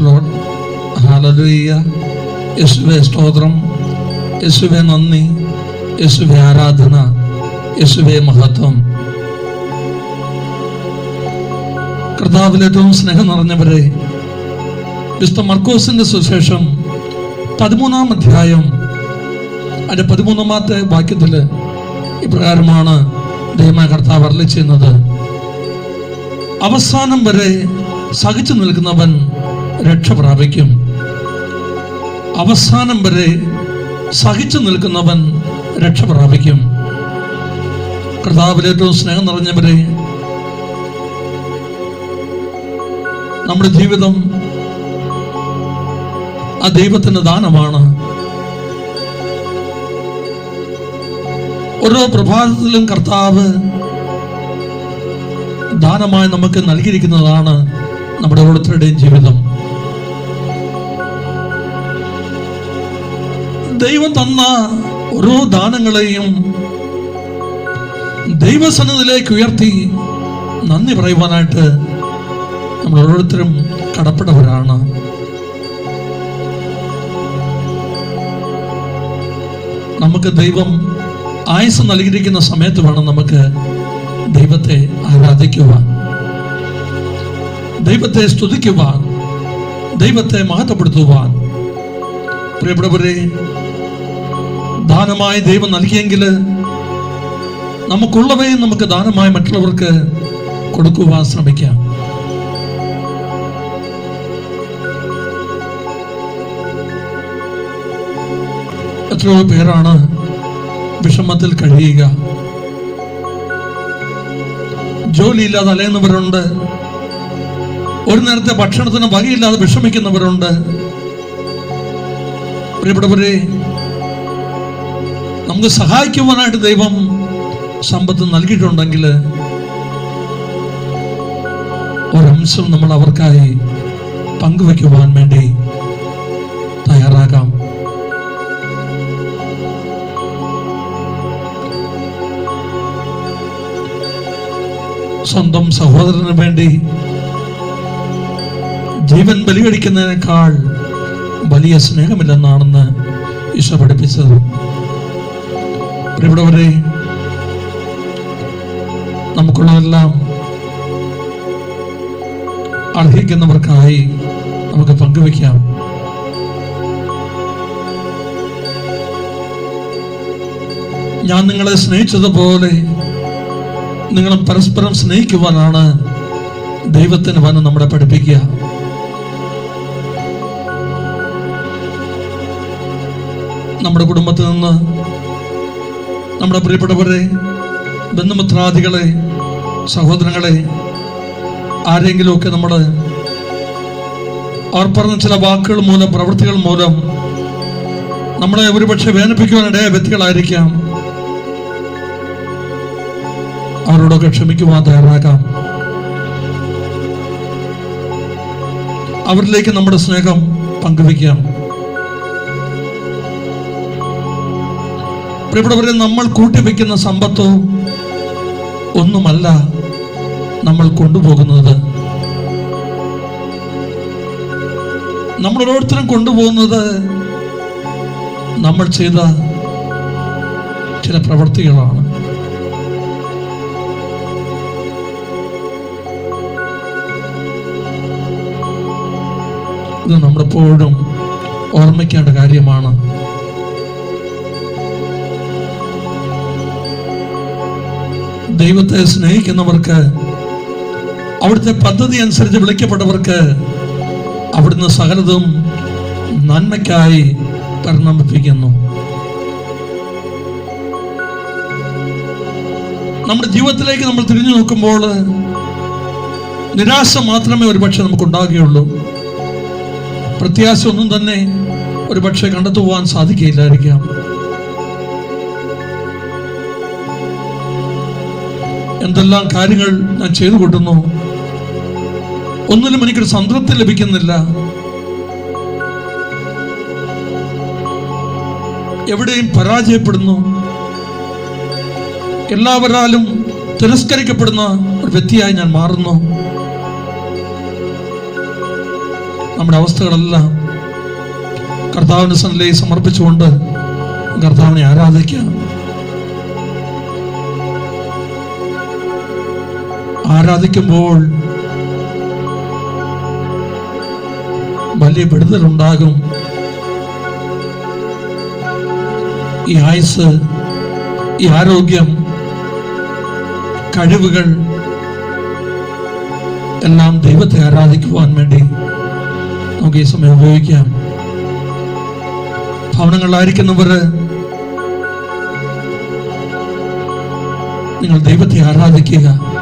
Load ഹാലലുയ്യ യേശുവെ സ്തോത്രം. യേശുവെ നന്ദി. യേശുവെ ആരാധന. യേശുവെ മഹത്വം. കർത്താവിൽ സ്നേഹം നിറഞ്ഞവരെ വിശുദ്ധ മർക്കോസിന്റെ സുശേഷം പതിമൂന്നാം അധ്യായം അതിന്റെ പതിമൂന്നാമത്തെ വാക്യത്തിൽ ഇപ്രകാരമാണ് ദൈവമായ കർത്താവ് അരളി ചെയ്യുന്നത്. അവസാനം വരെ സഹിച്ചു നിൽക്കുന്നവൻ രക്ഷ പ്രാപിക്കും. അവസാനം വരെ സഹിച്ചു നിൽക്കുന്നവൻ രക്ഷ പ്രാപിക്കും. കർത്താവിൽ ഏറ്റവും സ്നേഹം നിറഞ്ഞവരെ നമ്മുടെ ജീവിതം ആ ദൈവത്തിന്റെ ദാനമാണ്. ഓരോ പ്രഭാതത്തിലും കർത്താവ് ദാനമായി നമുക്ക് നൽകിയിരിക്കുന്നതാണ് നമ്മുടെ ഓരോരുത്തരുടെയും ജീവിതം. ദൈവം തന്ന ഓരോ ദാനങ്ങളെയും ദൈവസന്നതിലേക്ക് ഉയർത്തി നന്ദി പറയുവാനായിട്ട് നമ്മൾ ഓരോരുത്തരും കടപ്പെട്ടവരാണ് നമുക്ക് ദൈവം ആയുസ് നൽകിയിരിക്കുന്ന സമയത്ത് വേണം നമുക്ക് ദൈവത്തെ ആരാധിക്കുവാൻ. ദൈവത്തെ സ്തുതിക്കുവാൻ. ദൈവത്തെ മഹത്വപ്പെടുത്തുവാൻ. പ്രിയപ്പെട്ടവരെ ദാനമായി ദൈവം നൽകിയെങ്കിൽ നമുക്കുള്ളവയും നമുക്ക് ദാനമായി മറ്റുള്ളവർക്ക് കൊടുക്കുവാൻ ശ്രമിക്കാം. എത്രയോ പേരാണ് വിഷമത്തിൽ കഴിയുക. ജോലിയില്ലാതെ അലയുന്നവരുണ്ട്. ഒരു നേരത്തെ ഭക്ഷണത്തിന് വകയില്ലാതെ വിഷമിക്കുന്നവരുണ്ട്. പ്രിയപ്പെട്ടവരെ നമുക്ക് സഹായിക്കുവാനായിട്ട് ദൈവം സമ്പത്ത് നൽകിയിട്ടുണ്ടെങ്കിൽ ഒരംശം നമ്മൾ അവർക്കായി പങ്കുവെക്കുവാൻ വേണ്ടി തയ്യാറാകാം. സ്വന്തം സഹോദരന് വേണ്ടി ജീവൻ ബലികടിക്കുന്നതിനേക്കാൾ വലിയ സ്നേഹമില്ലെന്നാണെന്ന് ഈശോ പഠിപ്പിച്ചത്. പ്രിയപ്പെട്ടവരെ നമുക്കുള്ളതെല്ലാം അർഹിക്കുന്നവർക്കായി നമുക്ക് പങ്കുവെക്കാം ഞാൻ നിങ്ങളെ സ്നേഹിച്ചതുപോലെ നിങ്ങൾ പരസ്പരം സ്നേഹിക്കുവാനാണ് ദൈവത്തിന് വന്ന് നമ്മളെ പഠിപ്പിക്കുക. നമ്മുടെ കുടുംബത്തിൽ നിന്ന് നമ്മുടെ പ്രിയപ്പെട്ടവരെ ബന്ധുമിത്രാദികളെ സഹോദരങ്ങളെ ആരെങ്കിലുമൊക്കെ നമ്മൾ അവർ പറഞ്ഞ ചില വാക്കുകൾ മൂലം പ്രവൃത്തികൾ മൂലം നമ്മളെ ഒരുപക്ഷെ വേദനിപ്പിക്കുവാനിടയ വ്യക്തികളായിരിക്കാം. അവരോടൊക്കെ ക്ഷമിക്കുവാൻ തയ്യാറാക്കാം അവരിലേക്ക് നമ്മുടെ സ്നേഹം പങ്കുവെക്കാം പ്രിയപ്പെട്ടവരെ നമ്മൾ കൂട്ടിവെക്കുന്ന സമ്പത്തോ ഒന്നുമല്ല നമ്മൾ കൊണ്ടുപോകുന്നത്. നമ്മൾ ഓരോരുത്തരും കൊണ്ടുപോകുന്നത് നമ്മൾ ചെയ്ത ചില പ്രവൃത്തികളാണ്. ഇത് നമ്മളെപ്പോഴും ഓർമ്മിക്കേണ്ട കാര്യമാണ്. ദൈവത്തെ സ്നേഹിക്കുന്നവർക്ക് അവിടുത്തെ പദ്ധതി അനുസരിച്ച് വിളിക്കപ്പെട്ടവർക്ക് അവിടുന്ന് സകലതും നന്മയ്ക്കായി പരിണമിപ്പിക്കുന്നു നമ്മുടെ ജീവിതത്തിലേക്ക് നമ്മൾ തിരിഞ്ഞു നോക്കുമ്പോൾ നിരാശ മാത്രമേ ഒരുപക്ഷെ നമുക്ക് ഉണ്ടാകുകയുള്ളൂ പ്രത്യാശ ഒന്നും തന്നെ ഒരുപക്ഷെ കണ്ടെത്തുവാൻ സാധിക്കില്ലായിരിക്കാം എന്തെല്ലാം കാര്യങ്ങൾ ഞാൻ ചെയ്തു കൂട്ടുന്നു ഒന്നിലും എനിക്കൊരു സംതൃപ്തി ലഭിക്കുന്നില്ല. എവിടെയും പരാജയപ്പെടുന്നു. എല്ലാവരാലും തിരസ്കരിക്കപ്പെടുന്ന ഒരു വ്യക്തിയായി ഞാൻ മാറുന്നു. നമ്മുടെ അവസ്ഥകളെല്ലാം കർത്താവിന് സന്നിധിയിൽ സമർപ്പിച്ചുകൊണ്ട് കർത്താവിനെ ആരാധിക്കാം. ആരാധിക്കുമ്പോൾ വലിയ വിടുതലുണ്ടാകും. ഈ ആയുസ് ഈ ആരോഗ്യം കഴിവുകൾ എല്ലാം ദൈവത്തെ ആരാധിക്കുവാൻ വേണ്ടി നമുക്ക് ഈ സമയം ഉപയോഗിക്കാം. ഭവനങ്ങളിലായിരിക്കുന്നവർ നിങ്ങൾ ദൈവത്തെ ആരാധിക്കുക.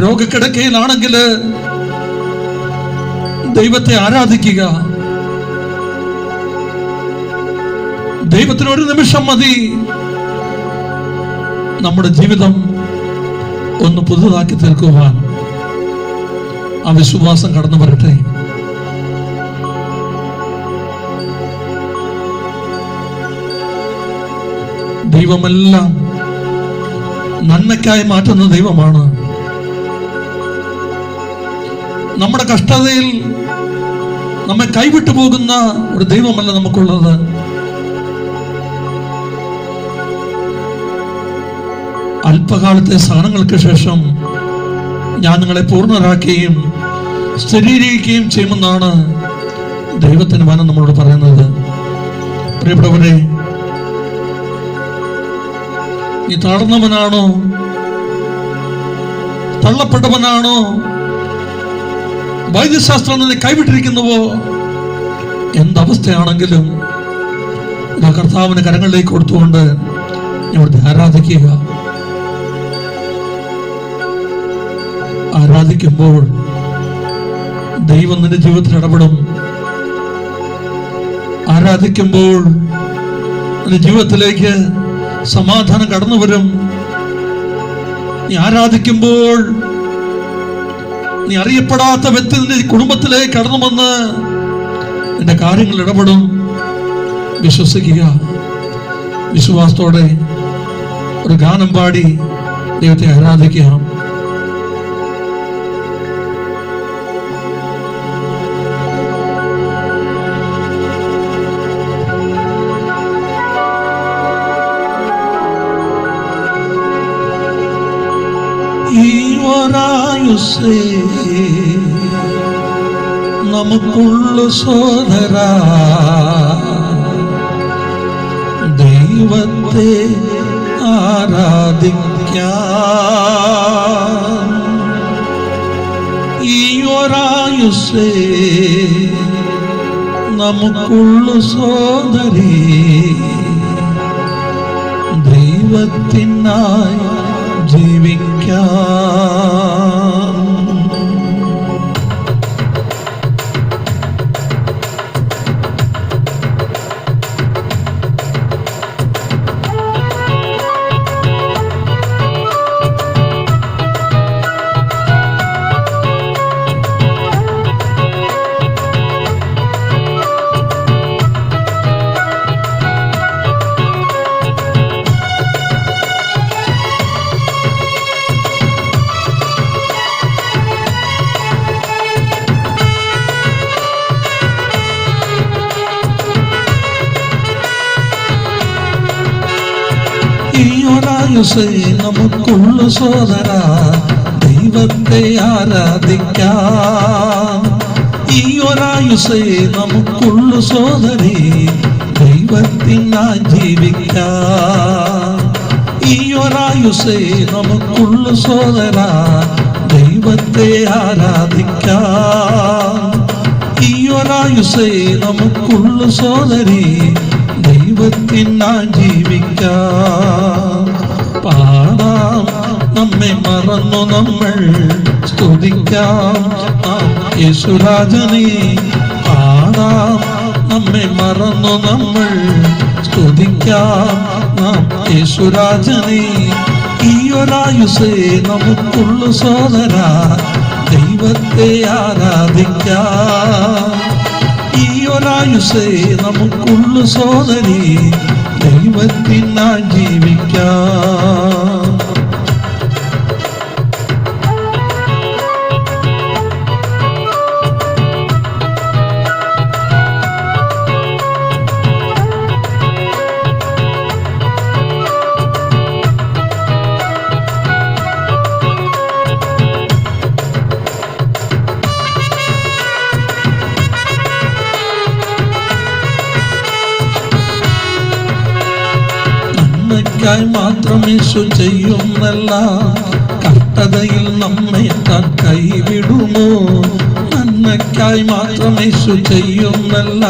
രോഗക്കിടക്കയിലാണെങ്കിൽ ദൈവത്തെ ആരാധിക്കുക. ദൈവത്തിന് ഒരു നിമിഷം മതി. നമ്മുടെ ജീവിതം ഒന്ന് പുതുതാക്കി തീർക്കുവാൻ ആ വിശ്വാസം കടന്നു വരട്ടെ. ദൈവമെല്ലാം നന്മയ്ക്കായി മാറ്റുന്ന ദൈവമാണ് നമ്മുടെ കഷ്ടതയിൽ നമ്മെ കൈവിട്ടു പോകുന്ന ഒരു ദൈവമല്ല നമുക്കുള്ളത്. അല്പകാലത്തെ സഹനങ്ങൾക്ക് ശേഷം ഞാൻ നിങ്ങളെ പൂർണരാക്കുകയും സ്ഥിരീകരിക്കുകയും ചെയ്യുമെന്നാണ് ദൈവത്തിന് വനം നമ്മളോട് പറയുന്നത്. പ്രിയപ്പെട്ടവരെ നീ തളർന്നവനാണോ? തള്ളപ്പെട്ടവനാണോ? വൈദ്യശാസ്ത്രം നിന്നെ കൈവിട്ടിരിക്കുന്നുവോ? എന്തവസ്ഥയാണെങ്കിലും കർത്താവിന് കരങ്ങളിലേക്ക് കൊടുത്തുകൊണ്ട് ഇവിടുത്തെ ആരാധിക്കുക. ആരാധിക്കുമ്പോൾ ദൈവം നിന്റെ ജീവിതത്തിൽ ഇടപെടും. ആരാധിക്കുമ്പോൾ നിന്റെ ജീവിതത്തിലേക്ക് സമാധാനം കടന്നു വരും നീ ആരാധിക്കുമ്പോൾ നീ അറിയപ്പെടാത്ത വ്യക്തി നിന്റെ കുടുംബത്തിലേക്ക് കടന്നു വന്ന് നിന്റെ കാര്യങ്ങൾ ഇടപെടും. വിശ്വസിക്കുക. വിശ്വാസത്തോടെ ഒരു ഗാനം പാടി ദൈവത്തെ ആരാധിക്കുക. ഈ ഒരായുസേ നമുക്കുള്ള സോദര ദൈവത്തെ ആരാധിക്കാം. ഈ ഒരായുസേ നമുക്കുള്ള സോദരി ദൈവത്തിനായി ജീവിക്കാം. ഒരായുസ് നമുക്കുള്ള സോദര. ദൈവത്തെ ആരാധിക്കാം. ഈ ഒരായുസ് നമുക്കുള്ള സോദരി. ദൈവത്തിനായി ജീവിക്കാം. ഈ ഒരായുസ് നമുക്കുള്ള സോദര. ദൈവത്തെ ആരാധിക്കാം. ഈ ഒരായുസേ നമുക്കുള്ള സോദരി. ദൈവത്തിനായി ജീവിക്കാം. നമ്മെ മറന്നു നമ്മൾ സ്തുതിക്കാം. യേശുരാജനെ പാടാം. നമ്മെ മറന്നു നമ്മൾ സ്തുതിക്കാം. യേശുരാജനെ ഈ ഒരായുസേ നമുക്കുള്ളു സോദര. ദൈവത്തെ ആരാധിക്കാം. ഈ ഒരായുസേ നമുക്കുള്ളു സോദരി. ദൈവത്തിനായി ജീവിക്കാം. നന്മയ്ക്കായി മാത്രം യേശു ചെയ്യുന്നല്ല കഷ്ടതയിൽ നമ്മെ താൻ കൈവിടുമോ? നന്മയ്ക്കായി മാത്രം യേശു ചെയ്യുന്നല്ല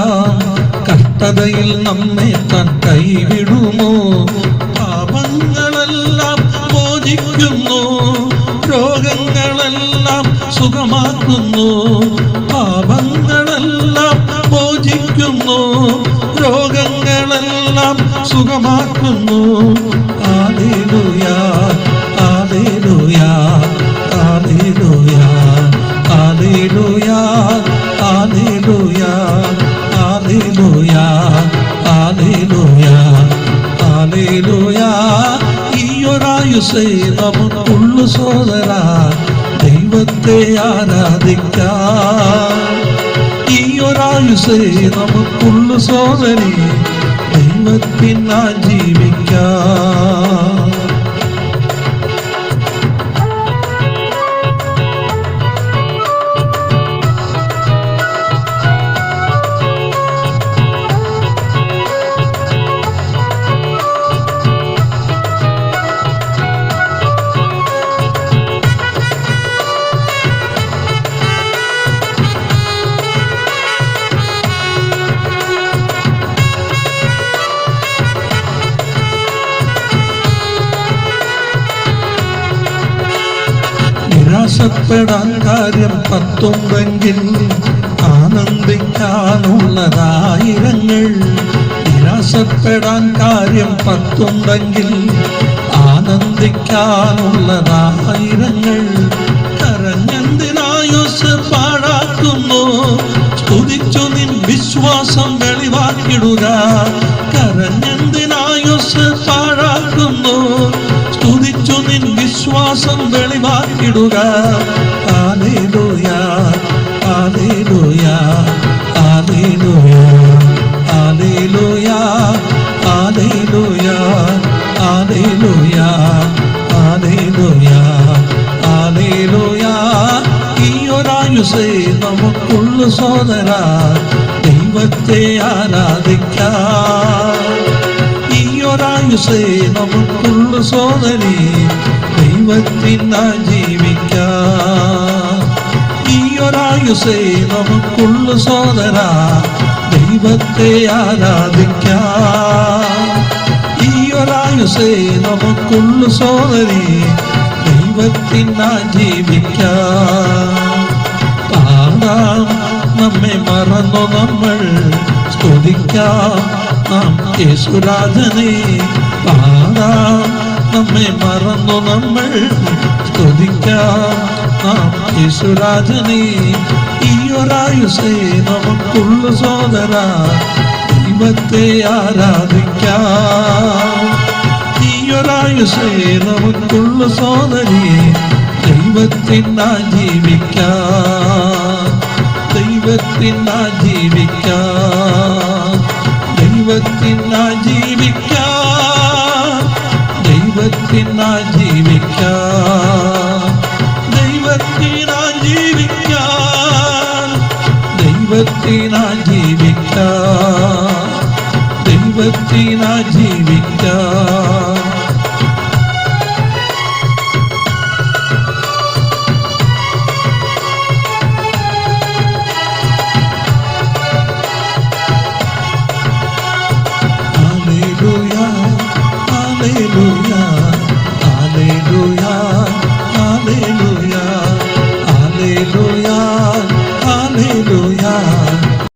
കഷ്ടതയിൽ നമ്മെ താൻ കൈവിടുമോ? പാപങ്ങളെല്ലാം മോചിക്കുന്നു. രോഗങ്ങളെല്ലാം സുഖമാക്കുന്നു. പാപങ്ങളെല്ലാം മോചിക്കുന്നു രോഗങ്ങളെല്ലാം സുഖമാക്കുന്നു. ആലേലുയ ആലേലുയ ആലേലുയ ആലേലുയ ആലേലുയ ആലേലുയ ആലേലുയ ആലേലുയ ഈയൊരായുസേ നമുക്കുള്ളു സോദരാ ദൈവത്തെ ആരാധിക്കാം നമുക്കുള്ളു സോദരി ദൈവത്തിനാ ജീവിക്കാം. നിരാശപ്പെടാൻ കാര്യം പത്തുണ്ടെങ്കിൽ ആനന്ദിക്കാനുള്ളതായിരങ്ങൾ. നിരാശപ്പെടാൻ കാര്യം പത്തുണ്ടെങ്കിൽ ആനന്ദിക്കാനുള്ളതായിരങ്ങൾ. കരഞ്ഞെന്തിനായുസ് ഒരായുസേ നമുക്കുള്ള സോദര ദൈവത്തെ ആരാധിക്കാം. ഈ ഒരായുസേ നമുക്കുള്ളു സോദരി ദൈവത്തിനാ ജീവിക്കാം. ഈ ഒരായുസേ നമുക്കുള്ള സോദര ദൈവത്തെ ആരാധിക്കാം. ഈ ഒരായുസേ നമുക്കുള്ള സോദരി ദൈവത്തിനാ ജീവിക്കാം. നമ്മെ മറന്നു നമ്മൾ സ്തുതിക്കാം. നാം യേശുരാജനെ പാടാം. നമ്മെ മറന്നു നമ്മൾ സ്തുതിക്കാം. നാം യേശുരാജനെ ഈ ഒരായുസേ നമുക്കുള്ള സോദര ദൈവത്തെ ആരാധിക്കാം. ഈ ഒരായുസേ നമുക്കുള്ള സോദരി ദൈവത്തിനാ ജീവിക്കാം. ദൈവത്തിനാ ജീവിക്കാം. ദൈവത്തിനാ ജീവിക്കാം. ദൈവത്തിനാ ജീവിക്കാം. ദൈവത്തിനാ ജീവിക്കാം. ദൈവത്തിനാ ജീവിക്കാം. ദൈവത്തിനാ ജീവിക്കാം.